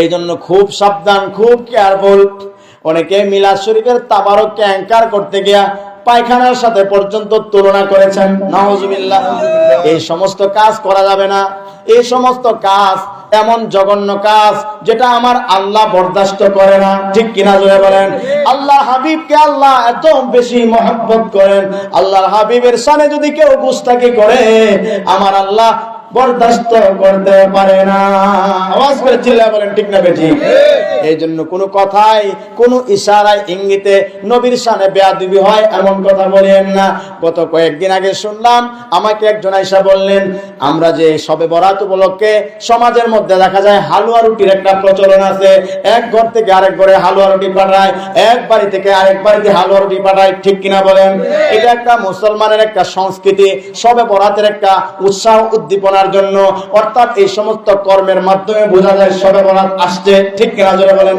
এই জন্য খুব সাবধান, খুব কেয়ারফুল অনেকে মিলাদ শরীফের তাবারককে অ্যাঙ্কার করতে গিয়া পায়খানার সাথে পর্যন্ত তুলনা করেছেন। নাহজুবিল্লাহ এই সমস্ত কাজ করা যাবে না। এই সমস্ত কাজ এমন জঘন্য কাজ যেটা আমার আল্লাহ বরদাস্ত করে না। ঠিক কিনা জোরে বলেন? আল্লাহ হাবিবকে আল্লাহ এত বেশি মহব্বত করেন। আল্লাহর হাবিবের সানে যদি কেউ গুস্তাকি করে, আমার আল্লাহ বরদাস্ত করতে পারে না। আওয়াজ করে চিল্লা বলেন ঠিক না বেঠি? এই জন্য কোনো কথাই কোনো ইশারায় ইঙ্গিতে নবীর সানে বেয়াদবি হয় এমন কথা বলেন না। গত কয়েকদিন আগে শুনলাম আমাকে একজন আইসা বললেন আমরা যে সবে বরাত উপলক্ষে সমাজের মধ্যে দেখা যায় হালুয়া রুটির একটা প্রচলন আছে। এক ঘর থেকে আরেক ঘরে হালুয়া রুটি পাঠায় এক বাড়ি থেকে আরেক বাড়িতে হালুয়া রুটি পাঠায় ঠিক কিনা বলেন? এটা একটা মুসলমানের একটা সংস্কৃতি সবে বরাতের একটা উৎসাহ উদ্দীপনার জন্য, অর্থাৎ এই সমস্ত কর্মের মাধ্যমে বোঝা যায় সবে বরাত আসছে। ঠিক কিনা জোরে বলেন?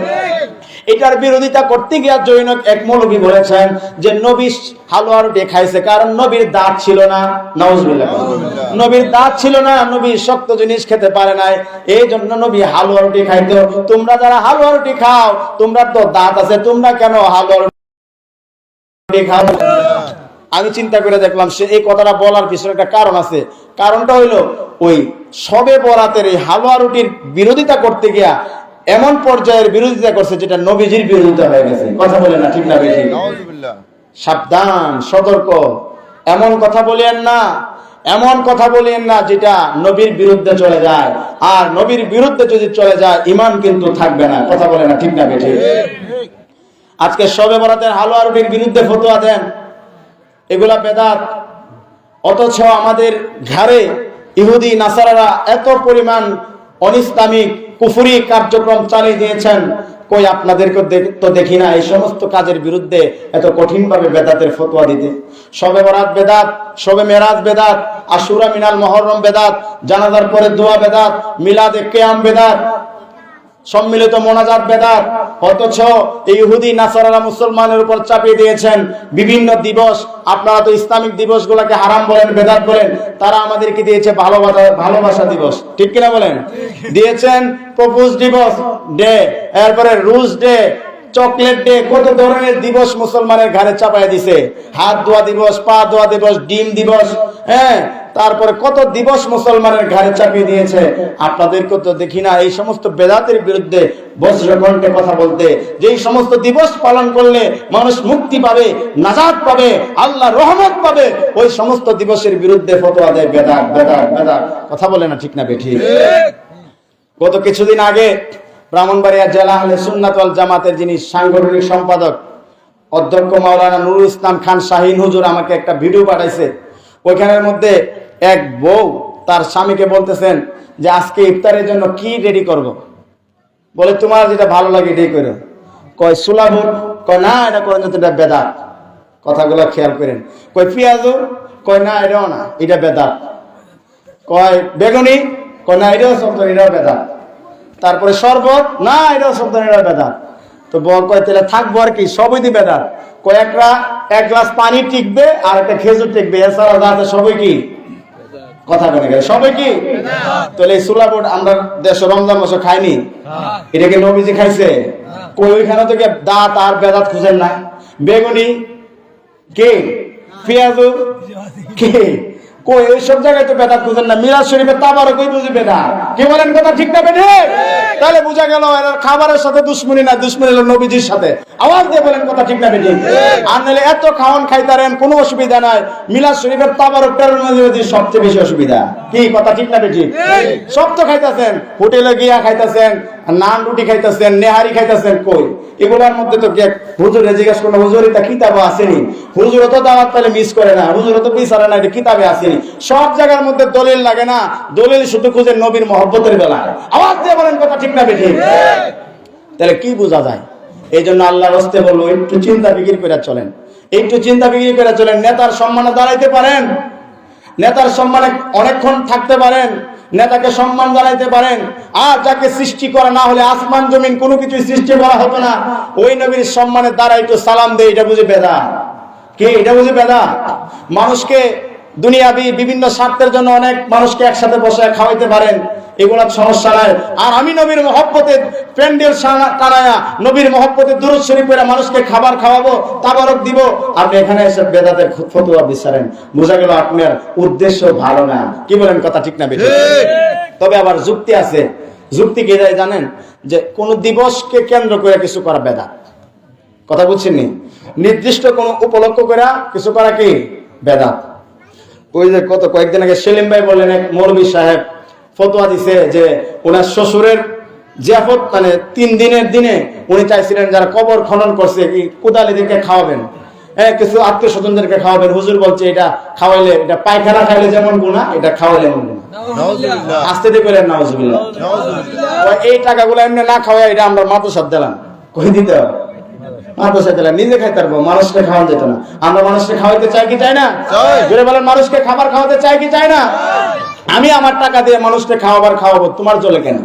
এটার বিরোধিতা করতে গিয়া জৈনক এক মৌলবী বলেছেন যে, নবী হালুয়া রুটি খাইছে, কারণ নবীর দাঁত ছিল না। নওয়াজবিল্লাহ নবীর দাঁত ছিল না, নবী শক্ত জিনিস খেতে পারে নাই। এই জন্য নবী হালুয়া রুটি খাইতো তোমরা যারা হালুয়া রুটি খাও, তোমরা তো দাঁত আছে, তোমরা কেন হালুয়া রুটি খাও? আমি চিন্তা করে দেখলাম সে এই কথাটা বলার পিছনে একটা কারণ আছে। কারণটা হইল ওই সবে বরাতের এই হালুয়া রুটির বিরোধিতা করতে গিয়া এমন পর্যায়ের বিরোধিতা করছে যেটা নবীজির বিরোধিতা হয়ে গেছে। কথা বলে না ঠিক না বেশি? সাবধান সতর্ক। এমন কথা বলিয়েন না এমন কথা বলিয়েন না যেটা নবীর বিরুদ্ধে চলে যায়। আর নবীর বিরুদ্ধে যদি চলে যায় ইমান কিন্তু থাকবে না। কথা বলে না ঠিক না বেঠি আজকে সবে বরাতের হালুয়া রুটির বিরুদ্ধে ফতোয়া দেন। এগুলা বেদাত। অথচ আমাদের ঘাড়ে ইহুদি, নাসারারা এত পরিমাণ অনিস্তামিক, কুফুরি কার্যক্রম চালিয়ে দিয়েছেন, কই আপনাদেরকে তো দেখি না, এই সমস্ত কাজের বিরুদ্ধে এত কঠিনভাবে বেদাতের ফতোয়া দিতে। সবে বরাত বেদাত, সবে মেরাজ বেদাত, আশুরা মিনাল মহরম বেদাত, জানাজার পরে দোয়া বেদাত, মিলাদে কেয়াম বেদাত, সম্মিলিত মোনাজাত বেদাত অথচ ইহুদি, নাসারারা মুসলমানের উপর চাপিয়ে দিয়েছেন। বিভিন্ন দিবস, আপনারা তো ইসলামিক দিবসগুলোকে হারাম বলেন, বেদাত বলেন, তারা আমাদেরকে দিয়েছে ভালোবাসা ভালোবাসা দিবস। ঠিক কিনা বলেন? দিয়েছেন প্রপোজ দিবস ডে, এরপরে রুজ ডে, চকলেট ডে, কত ধরনের দিবস মুসলমানের ঘাড়ে চাপায় দিছে। হাত ধোয়া দিবস, পা ধোয়া দিবস, ডিম দিবস হ্যাঁ তারপরে কত দিবস মুসলমানের ঘাড়ে চাপিয়ে দিয়েছে? আপনাদেরকে তো দেখি না, এই সমস্ত বেদাতের বিরুদ্ধে বজ্রকণ্ঠে কথা বলতে। যে এই সমস্ত দিবস পালন করলে মানুষ মুক্তি পাবে নাজাদ পাবে, আল্লাহ রহমত পাবে, ওই সমস্ত দিবসের বিরুদ্ধে ফতোয়া দেয় বেদাত বেদাত বেদাত। কথা বলে না ঠিক না বেঠি? গত কিছুদিন আগে ব্রাহ্মণবাড়িয়া জেলা হলে সুন্নাত ওয়াল জামাতের যিনি সাংগঠনিক সম্পাদক, অধ্যক্ষ মাওলানা নুরুল ইসলাম খান শাহিন হুজুর আমাকে একটা ভিডিও পাঠাইছে। ওইখানের মধ্যে এক বউ তার স্বামীকে বলতেছেন যে আজকে ইফতারের জন্য কি রেডি করব। বলে, তোমার যেটা ভালো লাগে এটাই করো। কয় সুলাবুট কয়, না, এটা করেন এটা বেদাত। কথাগুলো খেয়াল করেন। কয়, পেঁয়াজও? কয়, না, এটাও না, এটা বেদাত। কয়, বেগুনি? কয়, না, এটাও শব্দ এটাও বেদাত। তারপরে, শরবত? না, এটাও শব্দ এটাও বেদাত। তো বল কয়, তাহলে থাকব আর কি, সবই দি বেদাত। কয়েকটা এক গ্লাস পানি টিকবে আর একটা খেজুর টিকবে, এছাড়া সবই কি? কথা বলে গেলে। সবাই কি? তাহলে এই সুলা বোর্ড আমরা দেশ রমজান মাসে খাইনি। এটা কি নবীজি খাইছে? কই ওইখানে তো কে দাঁত আর বেদাত খুঁজেন না বেগুনি, কে? পেঁয়াজু, কে? তো খাবারের সাথে দুশ্মনী না, দুশ্মনী নবীজির সাথে। আওয়াজ দিয়ে বলেন কথা ঠিক না আর নাহলে এত খাওয়ান অসুবিধা নাই। শরীফের সবচেয়ে বেশি অসুবিধা। কি, কথা ঠিক না সব তো খাইতাছেন, হোটেলে গিয়া খাইতেছেন, নান রুটি খাইতেছেন, নেহারি খাইতেছেন, কই? এগুলোর মধ্যে তো হুজুরে জিজ্ঞেস করল, হুজুর, এটা কিতাবে আসেনি? হুজুর তো দাওয়াত পেলে মিস করে না হুজুর তো বিচারে না এটা কিতাবে আসেনি। সব জায়গার মধ্যে দলিল লাগে না। দলিল শুধু খুঁজে নবীর মহব্বতের বেলায়। আওয়াজ দিয়ে বলেন কথা ঠিক না বেঠি তাহলে কি বোঝা যায়? এই জন্য আল্লাহ হস্তে বলল একটু চিন্তা বিক্রি করে চলেন। একটু চিন্তা বিক্রি করে চলেন। নেতার সম্মানে দাঁড়াইতে পারেন। নেতার সম্মানে অনেকক্ষণ থাকতে পারেন। নেতাকে সম্মান জানাইতে পারেন। আর যাকে সৃষ্টি করা না হলে আসমান জমিন কোনো কিছু সৃষ্টি করা হতো না। ওই নবীর সম্মানে দ্বারা একটু সালাম দেয় এটা বুঝে বেদা। কে? এটা বুঝে বেদা? মানুষকে দুনিয়াবি বিভিন্ন স্বার্থের জন্য অনেক মানুষকে একসাথে বসে খাওয়াইতে পারেন। এগুলো সমস্যা নাই। আর আমি নবীর মহব্বতে প্যান্ডেল টানায়া নবীর মহব্বতে দূরত শরীফ করে মানুষকে খাবার খাওয়াবো তাবারক দিব। আপনি এখানে এসে বেদাতের ফতুয়া বিচারেন। বোঝা গেল আপনার উদ্দেশ্য ভালো না। কি বলেন কথা ঠিক না বেঠিক? তবে আবার যুক্তি আছে। যুক্তি কি যায় জানেন? যে কোন দিবসকে কেন্দ্র করে কিছু করা বেদাত। কথা বুঝছেননি? নির্দিষ্ট কোন উপলক্ষ করে কিছু করা কি? বেদাত। ওই যে কত কয়েকদিন আগে সেলিম ভাই বললেন এক মৌলবী সাহেব ফতোয়া দিছে যে ওনার শ্বশুরের জিয়াফত মানে তিন দিনের দিনে উনি চাইছিলেন যারা কবর খনন করছে কি কোদালিদেরকে খাওয়াবেন। হ্যাঁ কিছু আত্মীয় স্বজনদেরকে খাওয়াবেন। হুজুর বলছে এটা খাওয়াইলে এটা পায়খানা খাইলে যেমন গুণা এটা খাওয়াইলে এমন গুণা আস্তে দিয়ে নাউজুবিল্লাহ। ওই এই টাকাগুলো এমনি না খাওয়াই এটা আমরা মাদ্রাসার দিলাম। কই দিতে হবে? মাদ্রাসায় দিলাম নিজে খাইতে পারব মানুষকে খাওয়ানো যেত না। আমরা মানুষকে খাওয়াইতে চাই কি চাই না? জোরে বলেন মানুষকে খাবার খাওয়াতে চাই কি চাই না? আমি আমার টাকা দিয়ে মানুষকে খাওয়াবার খাওয়াবো তোমার চলে কেন?